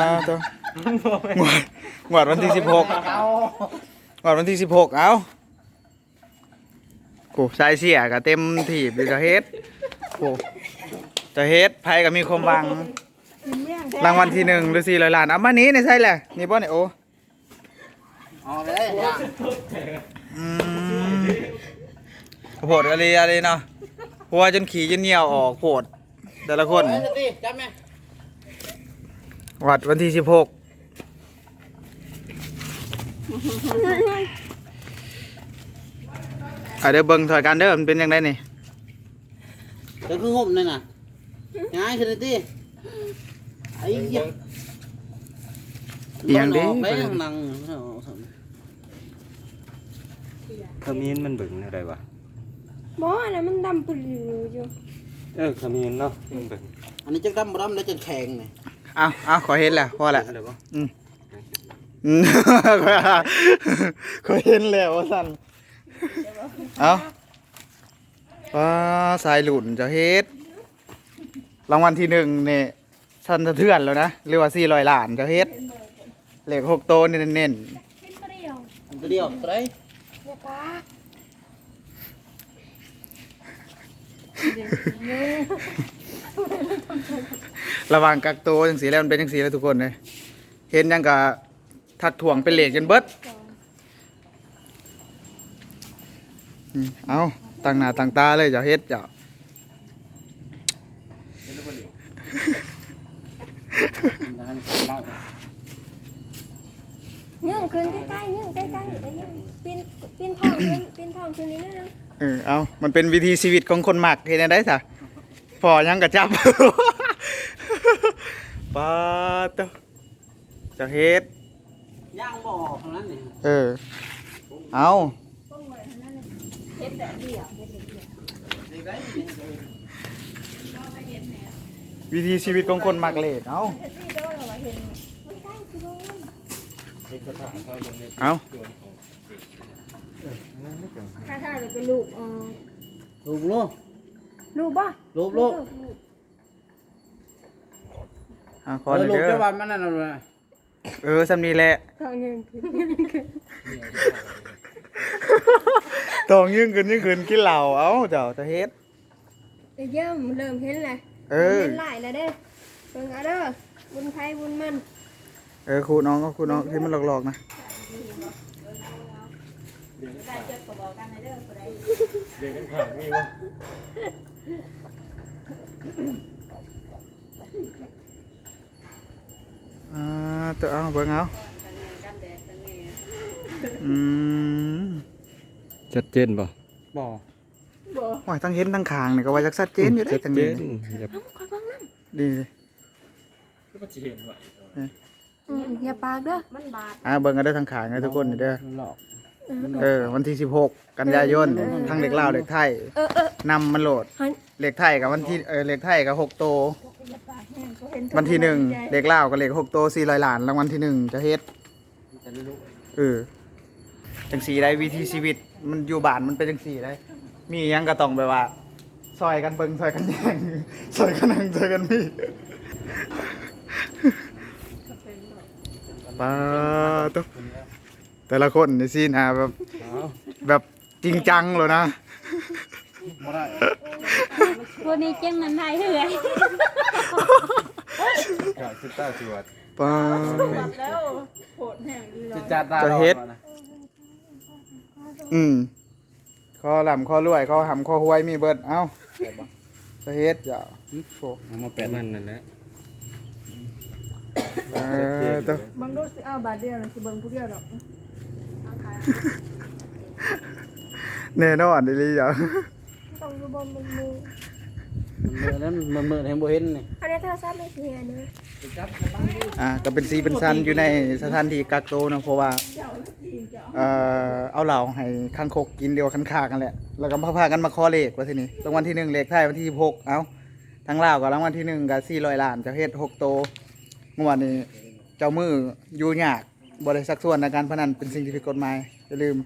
อ่าตัวงวดงวดวันที่สิบหกงวดวันที่สิบหกเอาโอ้ชายเสียก็เต็มถีบเลยจะเฮ็ดโอ้จะเฮ็ดไผก็มีความหวัง รางวัลที่หนึ่งหรือสี่ร้อยล้านเอามานี้ในใช่แหละ นี่บ่เนี่ยโอ้อาเลยย่างอืมโผดอะไรอะไรเนาะหัวจนขี่จนเหนียวออกโผดแต่ละคน จับไหม วัดวันที่สิบหกอะเดี๋ยวเบิ่งถอยการเด้อมันเป็นยังไงนี่เดี๋ยวคือห่มนั่นน่ะง่ายสติไอ้เหี้ยอีหยังเด้นนกไปทางนังขมิ้นมันเบิ่งอะไรวะบ่อันนั้นมันดำปลืออยู่ เออขมิ้นเนาะมันเบิ่งอันนี้จักดำบ่ดำแล้วจะแข็งนี่ เอาเอาขอเห็นแล้วพอละอะไรวะอืมอืมขอเห็นแล้วว่าสั่นเอาว้าสายหลุนจะเฮ็ดรางวัลที่หนึ่งเนี่ยสันสะเทือนแล้วนะเรียกว่าสี่ร้อยล้านจะเฮ็ดเหล็กหกโตวเน้นขึ้นเปรี้ยวมันจะเดียวไตรเดี๋ยวปาๆ ระหว่างกักโตวจังสีแล้วมันเป็นจังสีแล้วทุกคนเลยเห็นยังกะทักถ่วงเป็นเหล็กจนเบิดอืมเอาตั้งหน้าตั้งตาเลยจะเฮ็ดจะยื่งขึ้นใกล้ๆยื่งใกล้ๆไปยื่งปีนปีนทองขึ้นปีนทองขึ้นนิดนึง เออเอามันเป็นวิธีชีวิตของคนหมักเห็นได้สะพ อยังกระจับปาเตวจะเฮ็ด ย่างบ่ออกเท่านั้นนี่เออ เอาเด็กได้วิธีชีวิตของคนหมักเลดเอาเอาถ้าถ้าจะเป็นลูกเออลูกลูก ลูกบ่ลูกลูกเอาขเอออหน่อยลูกเด้จะอวันมันนั่นน่ะเออสำนีแหละทองยื่งขึ้นตองยิ่งขึ้นยิ่งขึ้นกินเหล้าเอาเจ้าจะเฮ็ดเดี๋ยวเยิ่มเริ่มเห็นเลยเออ เห็นหลายแล้วเด้อเบิ่งเอาเด้อบุญไทยบุญมัน เออครูน้องก็ครูน้องที่มันหลอกๆนะ เด็กกันขาดมีวะอ่าตัวเอาเบิ่งเอาอืมชัดเจนป่ะบ่ว่าทั้งเห็นทั้งคางนี่ก็ว่าจักชัดเจนอยู่ได้ชัดทั้งเจนี้นอย่าคอยเบิ่งน้ดีเลยำอืมอย่าปากเด้อมันบาดอ่าเบิ่งกันได้ทั้งขางนะทุกคนนี่เด้อหลอก เออ วันที่16กันยายนทั้งเด็กลาวเด็กไทยเออเออนำมันโหลดหันเด็กไทยกับวันที่เออเด็กไทยกับ6โตววันที่หนึ่งเด็กลาวกับเด็ก6โตว400ล้านรางวัลที่หนึ่งจะเฮ็ดเออจังสีได้วิธีชีวิตมันอยู่บ้านมันเป็นจังสีได้ มีหยังก็ต้องแบบว่าซอยกันเบิ่งซอยกันแย่งซอยกันนั่งซอยกันมีปาตว แต่ละคนนี่สินะแบบแบบจริงจังเลยนะบ่ได้ตัวนี้เจ้งนั้นไทยเหือยกาคิดตาสวดปาจะจัดตาจะเฮ็ดรอนะอืมข้อลำข้อรวยข้อหำข้อห้วยมีเบิดเอ้าจะเฮ็ดอย่าโฟเอามาแปะมันนั่นแหละเออตัวบางดูสิเอาบาทเดียวนะสิเบิ่งผู้เดียวดอก แน่นอนดิลีอย่าต้องดูบนมือมือมันมือนั้นมันมือเห็นบ่เห็นนี่อันนี้โทรศัพท์ไม่เสียเนอะอ่าก็เป็นซีเป็นซันอยู่ในสถานที่กักโตวเนาะเพราะว่า เอ่อเอาเหล่าให้ข้างคกกินเดียวคันคากันแหละ แล้วก็พากันมาคอเลขว่าทีนี้รางวัลที่หนึ่งเลขไทายวันที่หกเอาทั้งลาวกับรางวัลที่หนึ่งกับสี่ร้อยล้านเจะเฮ็ดหกโตวเมื่อวานนี้เจ้ามืออยู่ยากบริสักส่วนในการพนันเป็นสิ่งที่ผิดกฎหมาย อย่าลืม